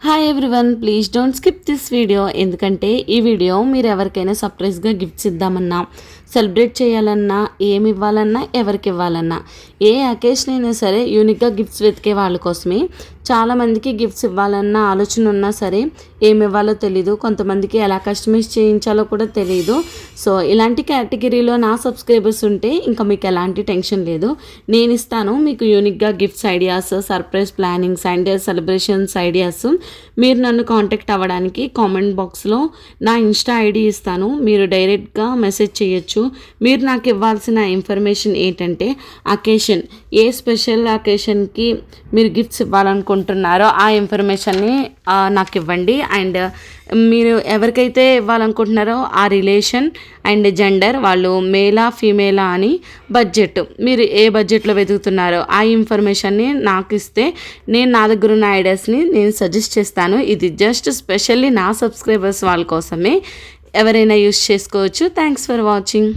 Hi everyone please don't skip this video ఎందుకంటే ఈ video మీరు ఎవరికైనా సర్ప్రైజ్గా గిఫ్ట్స్ ఇద్దామన్నా. సెలబ్రేట్ చేయాలన్నా ఏమి ఇవ్వాలన్నా ఎవరికి ఇవ్వాలన్నా ఏ అకేషన్ అయినా సరే యూనిక్గా గిఫ్ట్స్ వెతికే వాళ్ళ కోసమే. చాలామందికి గిఫ్ట్స్ ఇవ్వాలన్న ఆలోచన ఉన్నా సరే ఏమి ఇవ్వాలో తెలీదు. కొంతమందికి ఎలా కస్టమైజ్ చేయించాలో కూడా తెలియదు సో ఇలాంటి కేటగిరీలో నా సబ్స్క్రైబర్స్ ఉంటే ఇంకా మీకు ఎలాంటి టెన్షన్ లేదు. నేను ఇస్తాను మీకు యూనిక్గా gifts ideas surprise plannings and celebrations ideas. మీరు నన్ను కాంటాక్ట్ అవ్వడానికి కామెంట్ బాక్స్లో నా ఇన్స్టా ఐడి ఇస్తాను. మీరు డైరెక్ట్గా మెసేజ్ చేయొచ్చు. మీరు నాకు ఇవ్వాల్సిన ఇన్ఫర్మేషన్ ఏంటంటే అకేషన్ ఏ స్పెషల్ అకేషన్కి మీరు గిఫ్ట్స్ ఇవ్వాలనుకుంటున్నారో ఆ ఇన్ఫర్మేషన్ని నాకు ఇవ్వండి. అండ్ మీరు ఎవరికైతే ఇవ్వాలనుకుంటున్నారో ఆ రిలేషన్ అండ్ జెండర్ వాళ్ళు మేలా ఫీమేలా అని బడ్జెట్ మీరు ఏ బడ్జెట్లో వెతుకుతున్నారో ఆ ఇన్ఫర్మేషన్ని నాకు ఇస్తే నేను నా దగ్గర ఉన్న ఐడియాస్ని నేను సజెస్ట్ చేస్తాను. ఇది జస్ట్ స్పెషల్లీ నా సబ్స్క్రైబర్స్ వాళ్ళ కోసమే. ఎవరైనా యూస్ చేసుకోవచ్చు. Thanks for watching